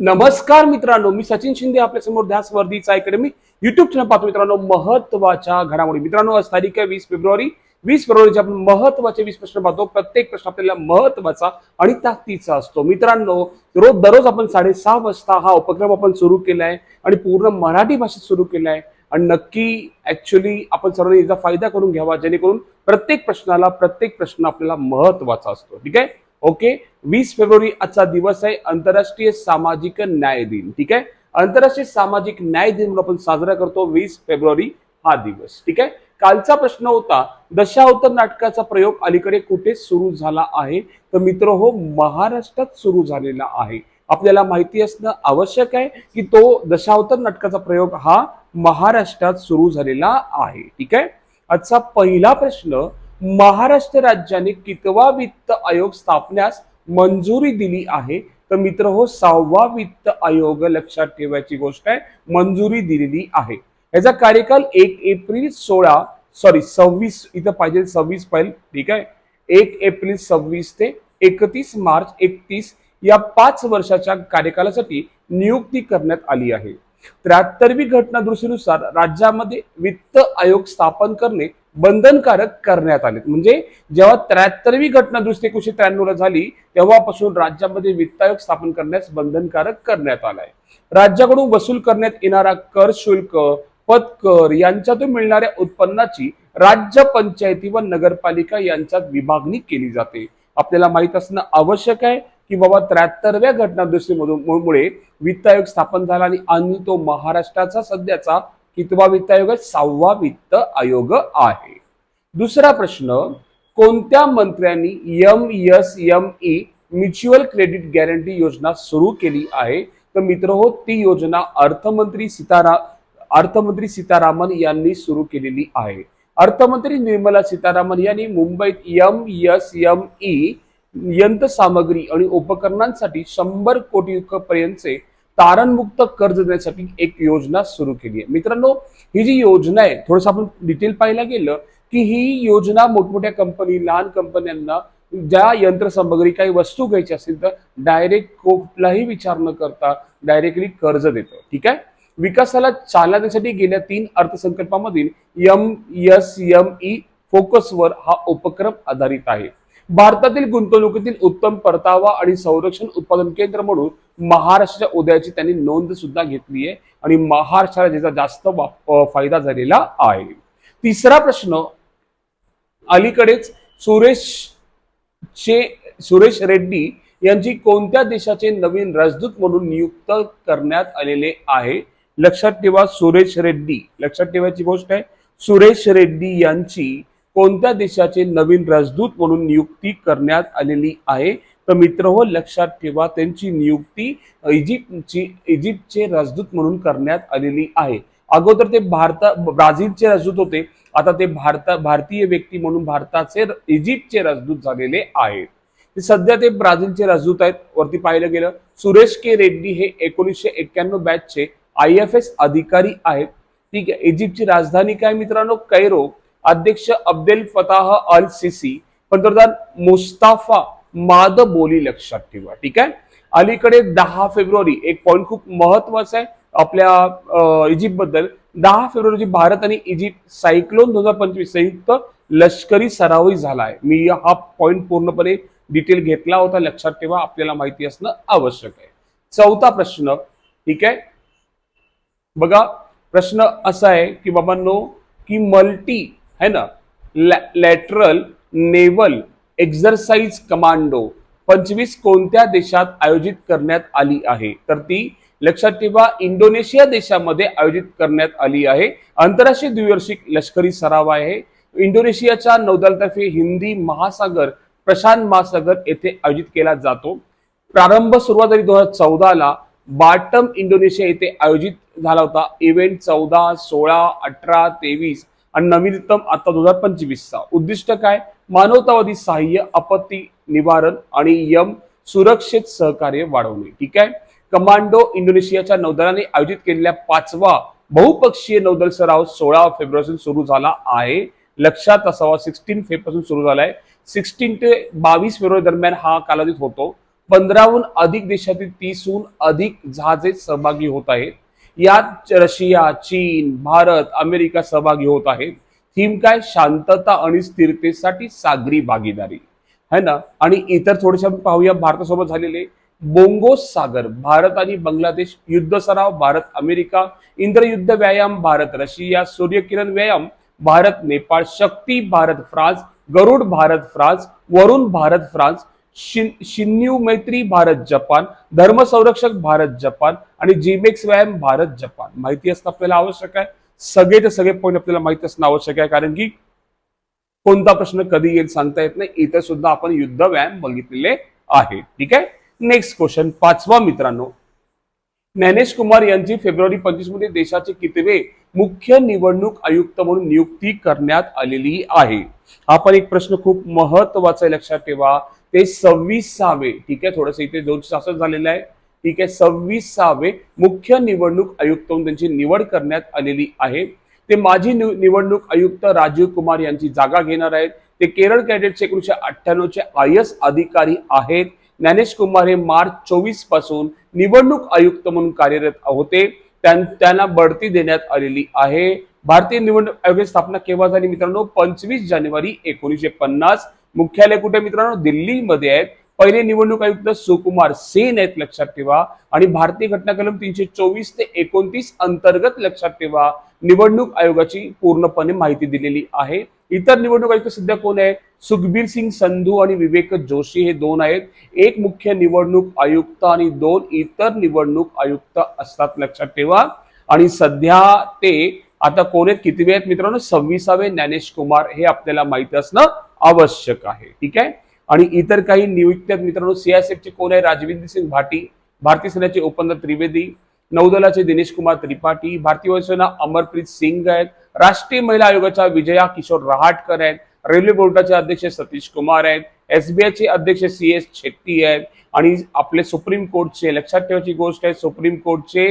नमस्कार मित्रांनो मी सचिन शिंदे आपल्यासमोर ध्यास वर्दीचा अकॅडमी युट्यूब चॅनल पाहतो मित्रांनो महत्त्वाच्या घडामोडी. मित्रांनो आज तारीख आहे वीस फेब्रुवारी. वीस फेब्रुवारीचे आपण महत्त्वाचे वीस प्रश्न पाहतो. प्रत्येक प्रश्न आपल्याला महत्त्वाचा आणि ताकदीचा असतो. मित्रांनो रोज दररोज आपण साडेसहा वाजता हा उपक्रम आपण सुरू केला आहे आणि पूर्ण मराठी भाषेत सुरू केलाय. आणि नक्की ऍक्च्युली आपण सर्वांनी याचा फायदा करून घ्यावा जेणेकरून प्रत्येक प्रश्नाला प्रत्येक प्रश्न आपल्याला महत्त्वाचा असतो. ठीक आहे? ओके? वीस फेब्रुवारी आजचा दिवस आहे आंतरराष्ट्रीय सामाजिक न्याय दिन ठीक आहे? आंतरराष्ट्रीय सामाजिक न्याय दिन म्हणून आपण साजरा करतो वीस फेब्रुवारी हा दिवस ठीक आहे? कालचा प्रश्न होता दशावतार नाटकाचा प्रयोग अलीकडे कुठे सुरू झाला आहे? तर मित्र हो महाराष्ट्रात सुरू झालेला आहे. आपल्याला माहिती असणं आवश्यक आहे की तो दशावतार नाटकाचा प्रयोग हा महाराष्ट्रात सुरू झालेला आहे ठीक आहे? आजचा पहिला प्रश्न महाराष्ट्र राज्याने कितवा वित्त आयोग स्थापण्यास मंजुरी दिली आहे? तर मित्र हो सहावा वित्त आयोग लक्षात ठेवायची गोष्ट आहे मंजुरी दिलेली आहे. याचा कार्यकाल एक एप्रिल सोळा सॉरी सव्वीस इथं पाहिजे सव्वीस पाहिजे ठीक आहे? एक एप्रिल सव्वीस ते एकतीस मार्च एकतीस या पाच वर्षाच्या कार्यकालासाठी नियुक्ती करण्यात आली आहे. त्र्याहत्तरवी घटना दुरुस्तीनुसार राज्यामध्ये वित्त आयोग स्थापन करणे बंधनकारक करण्यात आले म्हणजे जेव्हा त्र्याहत्तरवी घटना दुरुस्ती एकोणीशे त्र्याण्णवला झाली तेव्हापासून राज्यामध्ये वित्त आयोग स्थापन करण्यास बंधनकारक करण्यात आलाय. राज्याकडून वसूल करण्यात येणारा कर शुल्क पदकर यांच्यातून मिळणाऱ्या उत्पन्नाची राज्य पंचायती व नगरपालिका यांच्यात विभागणी केली जाते. आपल्याला माहीत असणं आवश्यक आहे की बाबा त्र्याहत्तरव्या घटना दुरुस्तीमधून मुळे वित्त आयोग स्थापन झाला आणि आणि तो महाराष्ट्राचा सध्याचा कितवा वित्त आयोग आहे. सहावा वित्त आयोग आहे दुसरा प्रश्न कोणत्या मंत्र्यांनी M S M E mutual credit guarantee योजना सुरू केली आहे? तर मित्र हो ती योजना अर्थमंत्री सीतारा अर्थमंत्री सीतारामन यांनी सुरू केलेली आहे. अर्थमंत्री निर्मला सीतारामन यांनी मुंबईत एम एस एम ई यंत्रसामग्री आणि उपकरणांसाठी शंभर कोटी पर्यंतचे तारणमुक्त कर्ज देण्यासाठी एक योजना सुरू केली आहे. मित्रांनो ही जी योजना आहे थोडंसं आपण डिटेल पाहायला गेलं की ही योजना मोठमोठ्या कंपनी लहान कंपन्यांना ज्या यंत्रसामग्री काही वस्तू घ्यायची असतील तर डायरेक्ट कुठलाही विचार न करता डायरेक्टली कर्ज देतं. ठीक आहे? विकासाला चालना देण्यासाठी गेल्या तीन अर्थसंकल्पामधील यम यस यम ई फोकसवर हा उपक्रम आधारित आहे. भारतातील गुंतवणुकीतील उत्तम परतावा आणि संरक्षण उत्पादन केंद्र म्हणून महाराष्ट्राच्या उदयाची त्यांनी नोंद सुद्धा घेतली आहे आणि महाराष्ट्राला ज्याचा जास्त फायदा झालेला आहे. तिसरा प्रश्न अलीकडेच सुरेश चे सुरेश रेड्डी यांची कोणत्या देशाचे नवीन राजदूत म्हणून नियुक्त करण्यात आलेले आहे? लक्षात ठेवा सुरेश रेड्डी. लक्षात ठेवायची गोष्ट आहे सुरेश रेड्डी यांची कोणत्या देशाचे नवीन राजदूत म्हणून नियुक्ती करण्यात आलेली आहे? तर मित्र हो लक्षात ठेवा त्यांची नियुक्ती इजिप्तची इजिप्तचे राजदूत म्हणून करण्यात आलेली आहे. अगोदर ते भारता ब्राझीलचे राजदूत होते. आता ते भारता भारतीय व्यक्ती म्हणून भारताचे इजिप्तचे राजदूत झालेले आहेत. सध्या ते ब्राझीलचे राजदूत आहेत. वरती पाहिलं गेलं सुरेश के रेड्डी हे एकोणीसशे एक्क्याण्णव बॅचचे आय एफ एस अधिकारी आहेत. ठीक आहे इजिप्तची राजधानी काय मित्रांनो? कैरो. अध्यक्ष अब्देल फताह अल सिसी पंतप्रधान मुस्ताफा माद बोली लक्षात ठेवा ठीक आहे? अलीकडे दहा फेब्रुवारी एक पॉईंट खूप महत्त्वाचा आहे आपल्या इजिप्त बद्दल दहा फेब्रुवारी भारत आणि इजिप्त सायक्लोन दोन हजार पंचवीस संयुक्त लष्करी सरावही झाला आहे मी हा पॉईंट पूर्णपणे डिटेल घेतला होता लक्षात ठेवा आपल्याला माहिती असणं आवश्यक आहे. चौथा प्रश्न ठीक आहे? बघा प्रश्न असा आहे की बाबांनो की मल्टी है ना? लॅटरल नेवल एक्झरसाइज कमांडो पंचवीस कोणत्या देशात आयोजित करण्यात आली आहे? तर ती लक्षात ठेवा इंडोनेशिया देशामध्ये आयोजित करण्यात आली आहे. आंतरराष्ट्रीय द्विवार्षिक लष्करी सराव आहे. इंडोनेशियाच्या नौदलातर्फे हिंदी महासागर प्रशांत महासागर येथे आयोजित केला जातो. प्रारंभ सुरुवात झाली दोन हजार चौदाला. बाटम इंडोनेशिया येथे आयोजित झाला होता. इव्हेंट चौदा सोळा अठरा तेवीस आणि नवीनतम आता दोन हजार पंचवीसचा. उद्दिष्ट काय? मानवतावादी सहाय्य आपत्ती निवारण आणि यम सुरक्षित सहकार्य वाढवणे. ठीक आहे? कमांडो इंडोनेशियाच्या नौदलाने आयोजित केलेल्या पाचवा बहुपक्षीय नौदल सराव सोळा फेब्रुवारीपासून सुरू झाला आहे. लक्षात असावा सिक्स्टीन फेबपासून सुरू झालाय. सिक्स्टीन ते बावीस फेब्रुवारी दरम्यान हा कालावधीत होतो. पंधराहून अधिक देशातील तीसहून अधिक जहाजे सहभागी होत आहेत. यात रशिया चीन भारत अमेरिका सहभागी होत आहेत. थीम काय? शांतता आणि स्थिरतेसाठी सागरी भागीदारी. है ना? आणि इतर थोडेशा पाहूया भारतासोबत झालेले बोंगोस सागर भारत आणि बांगलादेश युद्ध सराव भारत अमेरिका इंद्रयुद्ध व्यायाम भारत रशिया सूर्यकिरण व्यायाम Bharat Nepal Shakti Bharat France Garuda Bharat France Varuna Bharat France Shin- Shinyuu Maitri Bharat Japan धर्म संरक्षक भारत जपान आणि जीमेक्स व्यायाम भारत जपान. माहिती असणं आपल्याला आवश्यक आहे. सगळेचे सगळे पॉईंट आपल्याला माहीत असणं आवश्यक आहे. कारण की कोणता प्रश्न कधी येईल सांगता येत नाही. इथं सुद्धा आपण युद्ध व्यायाम बघितलेले आहे. ठीक आहे? नेक्स्ट क्वेश्चन पाचवा मित्रांनो. ज्ञानेश कुमार यांची फेब्रुवारी पंचवीसमध्ये देशाचे कितवे मुख्य निवडणूक आयुक्त म्हणून नियुक्ती करण्यात आलेली आहे? हा पण एक प्रश्न खूप महत्त्वाचा आहे. लक्षात ठेवा. ते सव्वीसावे. ठीक आहे? थोडस इथे दोन शासन झालेलं आहे. ठीक आहे सव्वीसावे मुख्य निवडणूक आयुक्त म्हणून त्यांची निवड करण्यात आलेली आहे. ते माजी निव- निवडणूक आयुक्त राजीव कुमार यांची जागा घेणार आहेत. ते केरळ कॅडेटचे एकोणीशे अठ्ठ्याण्णवचे आय एस अधिकारी आहेत. ज्ञानेश कुमार हे मार्च चोवीसपासून निवडणूक आयुक्त म्हणून कार्यरत होते. त्यां- त्यांना बढती देण्यात आलेली आहे. भारतीय निवडणूक आयोगाची स्थापना केव्हा झाली मित्रांनो? पंचवीस जानेवारी एकोणीसशे पन्नास. मुख्यालय कुठे मित्रांनो? दिल्लीमध्ये आहेत. पहिले निवडणूक आयुक्त सुकुमार सेन आहेत लक्षात ठेवा. आणि भारतीय घटना कलम तीनशे चोवीस ते एकोणतीस अंतर्गत लक्षात ठेवा. निवडणूक आयोगाची पूर्णपणे माहिती दिलेली आहे. इतर निवडणूक आयुक्त सध्या कोण आहे सुखबीर सिंग संधू आणि विवेक जोशी हे दोन आहेत. एक मुख्य निवडणूक आयुक्त आणि दोन इतर निवडणूक आयुक्त असतात लक्षात ठेवा. आणि सध्या ते आता कोण आहेत? किती आहेत मित्रांनो? सव्वीसावे ज्ञानेश कुमार हे आपल्याला माहिती असणं आवश्यक आहे. ठीक आहे? आणि इतर काही नियुक्त मित्रांनो सीआयएसएफचे कोण आहे? राजविंद्र सिंग भाटी भारतीय सेनेचे उपंत त्रिवेदी नौदलाचे दिनेश कुमार त्रिपाठी भारतीय वायुसेना अमरप्रीत सिंग आहेत राष्ट्रीय महिला आयोगाच्या विजया किशोर रहाटकर आहेत रेल्वे बोर्डाचे अध्यक्ष सतीश कुमार आहेत एसबीआयचे अध्यक्ष सी एस शेट्टी आहेत आणि आपले सुप्रीम कोर्टचे लक्षात ठेवायची गोष्ट आहे सुप्रीम कोर्टचे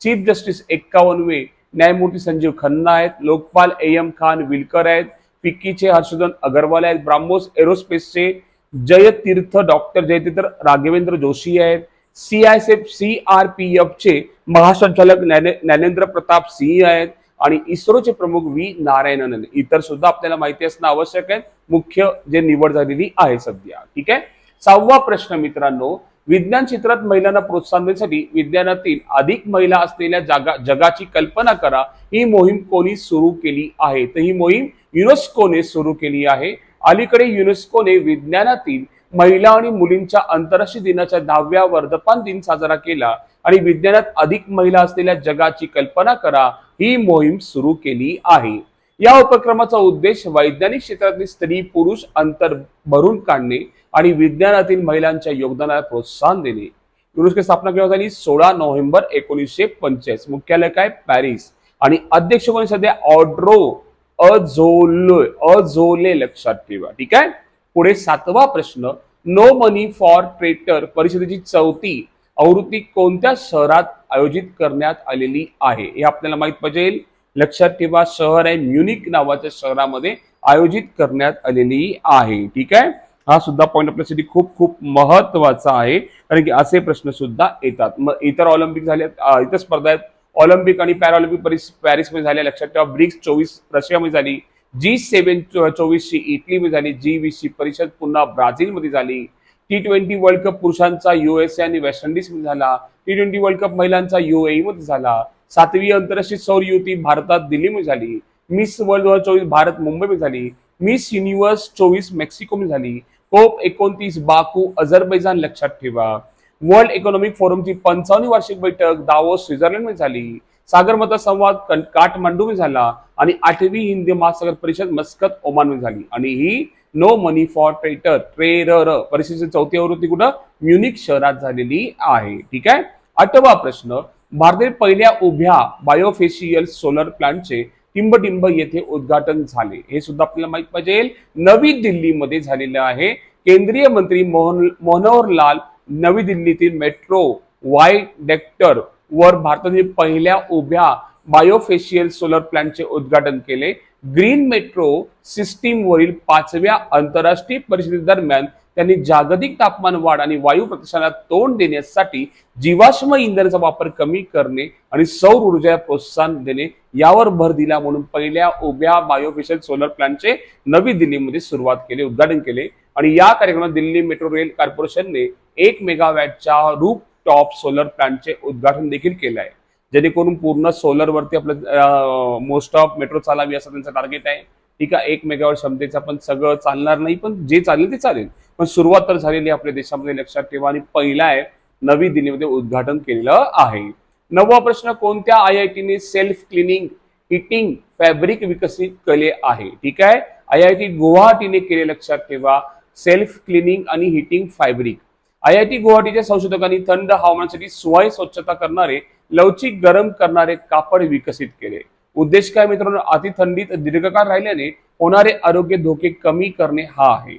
चीफ जस्टिस एक्कावनवे न्यायमूर्ती संजीव खन्ना आहेत Lokpal A M Khanwilkar आहेत फिक्कीचे हर्षदन अगरवाल आहेत ब्राह्मोस एरोस्पेसचे जयतीर्थ डॉक्टर जयतीर्थ राघवेंद्र जोशी आहेत. सीआयएसएफ सीआरपीएफ चे महासंचालक ज्ञाने- ज्ञानेंद्र प्रताप सिंह आहेत आणि इस्रोचे प्रमुख व्ही नारायणन इतर सुद्धा आपल्याला माहिती असणं आवश्यक आहे. मुख्य जे निवड झालेली आहे सध्या. ठीक आहे? सहावा प्रश्न मित्रांनो विज्ञान क्षेत्रात महिलांना प्रोत्साहन देण्यासाठी विज्ञानातील अधिक महिला असलेल्या जागा जगाची कल्पना करा. ही मोहीम कोणी सुरू केली आहे? तर ही मोहीम युनेस्कोने सुरू केली आहे. अलीकडे युनेस्कोने विज्ञानातील महिला आणि मुलींच्या आंतरराष्ट्रीय दिनाच्या दहाव्या वर्धपान दिन साजरा केला आणि विज्ञानात अधिक महिला असलेल्या जगाची कल्पना करा ही मोहीम सुरू केली आहे. या उपक्रमाचा उद्देश वैज्ञानिक क्षेत्रातील स्त्री पुरुष अंतर भरून काढणे आणि विज्ञानातील महिलांच्या योगदानाला प्रोत्साहन देणे. युनेस्को स्थापना केव्हा झाली सोळा नोव्हेंबर एकोणीसशे पंचेचाळीस. मुख्यालय काय? पॅरिस. आणि अध्यक्ष कोणी? सध्या ऑड्रो अझोलोय अझोले लक्षात ठेवा. ठीक आहे? पुढे सातवा प्रश्न. नो मनी फॉर ट्रेटर परिषदेची चौथी आवृत्ती कोणत्या शहरात आयोजित करण्यात आलेली आहे? हे आपल्याला माहीत पाहिजे. लक्षात ठेवा शहर आहे म्युनिक नावाच्या शहरामध्ये आयोजित करण्यात आलेली आहे. ठीक आहे? हा सुद्धा पॉईंट आपल्यासाठी खूप खूप महत्त्वाचा आहे. कारण की असे प्रश्न सुद्धा येतात. मग इतर ऑलिम्पिक झाले इतर स्पर्धा आहेत. ऑलिम्पिक आणि पॅराऑलिम्पिक पॅरिस पॅरिसमध्ये झाल्या लक्षात ठेवा ब्रिक्स चोवीस रशियामध्ये झाली. जी सेव्हन चोवीसची इटलीमध्ये झाली. जी वीसची परिषद पुन्हा ब्राझीलमध्ये झाली. टी ट्वेंटी वर्ल्ड कप पुरुषांचा युएसए आणि वेस्ट इंडिजमध्ये झाला. टी ट्वेंटी वर्ल्ड कप महिलांचा युएई मध्ये झाला. सातवी आंतरराष्ट्रीय सौर युती भारतात दिल्लीमध्ये झाली. मिस वर्ल्ड दोन हजार चोवीस भारत मुंबईमध्ये झाली. मिस युनिव्हर्स चोवीस मेक्सिकोमध्ये झाली. कोप एकोणतीस बाकू अझरबैजान लक्षात ठेवा. वर्ल्ड इकॉनॉमिक फोरमची पंचावन्न वार्षिक बैठक दावोस स्वित्झर्लंडमध्ये झाली. सागरमता संवाद काठमांडू काठमांडूमध्ये झाला आणि आठवी हिंदी महासागर परिषद मस्कत ओमानमध्ये झाली. आणि ही no money for traitor terror परिषदेची चौथी आवृत्ती कुठं? म्युनिक शहरात झालेली आहे. ठीक आहे? आठवा प्रश्न भारतातील पहिल्या उभ्या बायोफेशियल सोलर प्लांटचे टिंबटिंब येथे उद्घाटन झाले. हे सुद्धा आपल्याला माहीत पाहिजे. नवी दिल्लीमध्ये झालेलं आहे. केंद्रीय मंत्री मोहन मनोहर लाल नवी दिल्लीतील मेट्रो वाय डेक्टर वर भारतातील पहिल्या उभ्या बायोफेशियल सोलर प्लांटचे उद्घाटन केले. ग्रीन मेट्रो सिस्टीम वरील पाचव्या आंतरराष्ट्रीय परिषदेदरम्यान त्यांनी जागतिक तापमान वाढ आणि वायू प्रदूषणाला तोंड देण्यासाठी जीवाश्म इंधनाचा वापर कमी करणे आणि सौर ऊर्जा प्रोत्साहन देणे यावर भर दिला म्हणून पहिल्या उभ्या बायोफेशियल सोलर प्लांटचे नवी दिल्लीमध्ये सुरुवात केली उद्घाटन केले. आणि या कार्यक्रमात दिल्ली मेट्रो रेल कॉर्पोरेशनने एक मेगावॅटच्या रूप टॉप सोलर प्लांटचे उद्घाटन देखील केलं आहे. जेणेकरून पूर्ण सोलरवरती आपलं मोस्ट ऑफ मेट्रो चालावी असं त्यांचं टार्गेट आहे. ठीक आहे एक मेगावॅट क्षमतेचं पण सगळं चालणार नाही पण जे चालेल ते चालेल. पण सुरुवात तर झालेली आपल्या देशामध्ये लक्षात ठेवा. आणि पहिला आहे नवी दिल्लीमध्ये उद्घाटन केलेलं आहे. नववा प्रश्न कोणत्या आय आय टीने सेल्फ क्लिनिंग हिटिंग फॅब्रिक विकसित केले आहे? ठीक आहे आय आय टी गुवाहाटीने केले लक्षात ठेवा. सेल्फ क्लिनिंग आणि heating fabric. I I T गुवाहाटीच्या संशोधकांनी थंड हवामानासाठी स्वय स्वच्छता करणारे लवचिक गरम करणारे कापड विकसित केले. उद्देश काय मित्रांनो? अति थंडीत दीर्घकाळ राहिल्याने होणारे आरोग्य धोके कमी करणे हा आहे.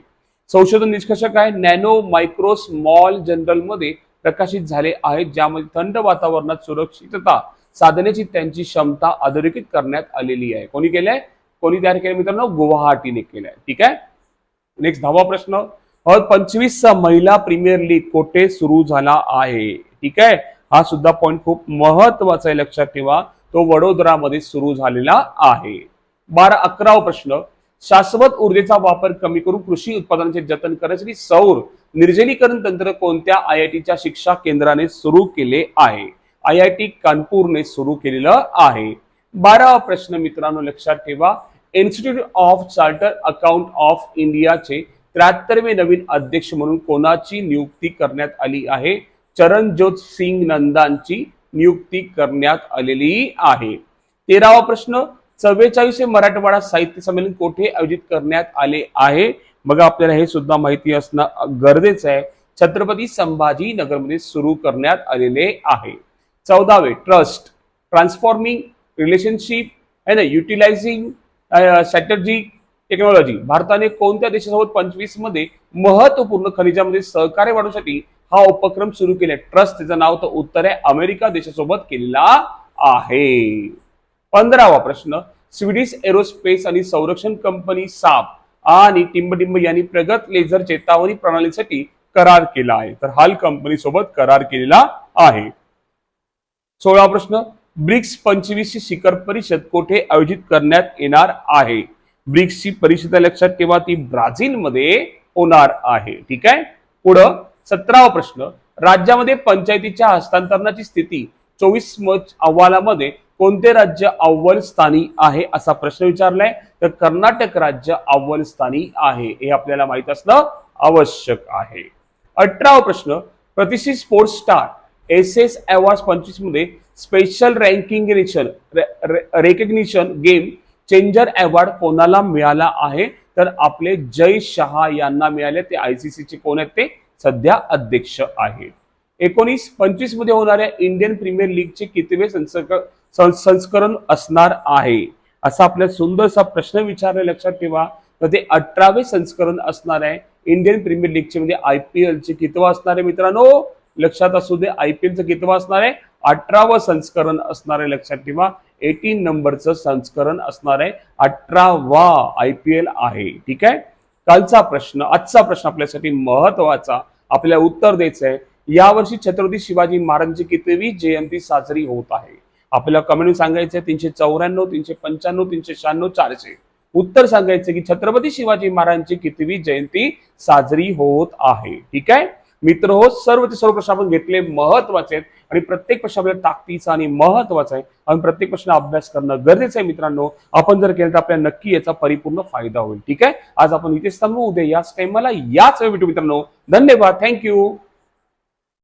संशोधन निष्कर्ष काय नॅनो मायक्रो स्मॉल जनरलमध्ये प्रकाशित झाले आहेत ज्यामध्ये थंड वातावरणात सुरक्षितता साधण्याची त्यांची क्षमता अधोरेखित करण्यात आलेली आहे. कोणी केलंय? कोणी तयार केलं मित्रांनो? गुवाहाटीने केलंय. ठीक आहे? नेक्स्ट दहावा प्रश्न. पंचवीस महिला प्रीमियर लीग कोठे सुरू झाला आहे? ठीक आहे? हा सुद्धा पॉईंट खूप महत्त्वाचा आहे. लक्षात ठेवा. तो वडोदरामध्ये सुरू झालेला आहे. बारा अकरावा प्रश्न. शाश्वत ऊर्जेचा वापर कमी करून कृषी उत्पादनाचे जतन करण्यासाठी सौर निर्जलीकरण तंत्र कोणत्या आय आय टीच्या शिक्षा केंद्राने सुरू केले आहे? आय आय टी कानपूरने सुरू केलेलं आहे. बारावा प्रश्न मित्रांनो लक्षात ठेवा. Institute of charter account of इंडियाचे त्र्याहत्तरवे नवीन अध्यक्ष म्हणून कोणाची नियुक्ती करण्यात आली आहे? चरणज्योत सिंग नंदांची नियुक्ती करण्यात आलेली आहे. तेरावा प्रश्न चव्वेचाळीस मराठवाडा साहित्य संमेलन कोठे आयोजित करण्यात आले आहे? बघा आपल्याला हे सुद्धा माहिती असणं गरजेचं आहे. छत्रपती संभाजी नगरमध्ये सुरू करण्यात आलेले आहे. चौदावे ट्रस्ट ट्रान्सफॉर्मिंग रिलेशनशिप आहे ना युटिलायझिंग स्ट्रॅटर्जी टेक्नॉलॉजी भारताने कोणत्या देशासोबत पंचवीसमध्ये महत्त्वपूर्ण खनिजामध्ये सहकार्य वाढवण्यासाठी हा उपक्रम सुरू केला? ट्रस्ट त्याचं नाव तर उत्तर आहे. अमेरिका देशासोबत केलेला आहे. पंधरावा प्रश्न. स्वीडिश एरोस्पेस आणि संरक्षण कंपनी साप आणि टिंबटिंब यांनी प्रगत लेझर चेतावणी प्रणालीसाठी करार केला आहे. तर हाल कंपनी सोबत करार केलेला आहे. सोळा प्रश्न. ब्रिक्स पंचवीसची शिखर परिषद कोठे आयोजित करण्यात येणार आहे? ब्रिक्सची परिषद लक्षात ठेवा ती ब्राझीलमध्ये होणार आहे. ठीक आहे? पुढं सतरावा प्रश्न. राज्यामध्ये पंचायतीच्या हस्तांतरणाची स्थिती चोवीस मच अहवालामध्ये कोणते राज्य अव्वल स्थानी आहे असा प्रश्न विचारलाय? तर कर्नाटक राज्य अव्वल स्थानी आहे हे आपल्याला माहीत असणं आवश्यक आहे. अठरावा प्रश्न. प्रतिष्ठित sports star S S award पंचवीसमध्ये special ranking recognition game changer award कोणाला मिळाला आहे? तर आपले जय शहा यांना मिळाले. ते आयसीसीचे कोण आहेत? ते सध्या अध्यक्ष आहेत. एकोणीस पंचवीसमध्ये होणाऱ्या इंडियन प्रीमियर लीगचे कितवे संसर्ग सं- संस्करण असणार आहे? असा आपल्या सुंदरसा प्रश्न विचारला लक्षात ठेवा. तर ते अठरावे संस्करण असणार आहे. इंडियन प्रीमियर लीगचे म्हणजे आय पी एलचे कितवा असणार आहे मित्रांनो? लक्षात असू दे आय पी एलचं कितवं असणार आहे? अठरावं संस्करण असणार आहे लक्षात ठेवा. एटीन नंबरचं संस्करण असणार आहे. अठरावा आय पी एल आहे. ठीक आहे? कालचा प्रश्न आजचा प्रश्न आपल्यासाठी महत्त्वाचा आपल्याला उत्तर द्यायचं आहे. यावर्षी छत्रपती शिवाजी महाराजांची कितवी जयंती साजरी होत आहे? आपल्याला कमेंट सांगायचं आहे तीनशे चौऱ्याण्णव तीनशे पंच्याण्णव तीनशे शहाण्णव चारशे. उत्तर सांगायचं की छत्रपती शिवाजी महाराजांची कितवी जयंती साजरी होत आहे? ठीक आहे? मित्र हो सर्व ते सर्व प्रश्न आपण घेतले महत्त्वाचे आहेत. आणि प्रत्येक प्रश्न आपल्याला ताकदीचा आणि महत्त्वाचा आहे. आणि प्रत्येक प्रश्न अभ्यास करणं गरजेचं आहे मित्रांनो. आपण जर केलं तर आपल्याला नक्की याचा परिपूर्ण फायदा होईल. ठीक आहे? आज आपण इथेच थांबू. उद्या याच टाइमला याच वेळ भेटू मित्रांनो. धन्यवाद. थँक्यू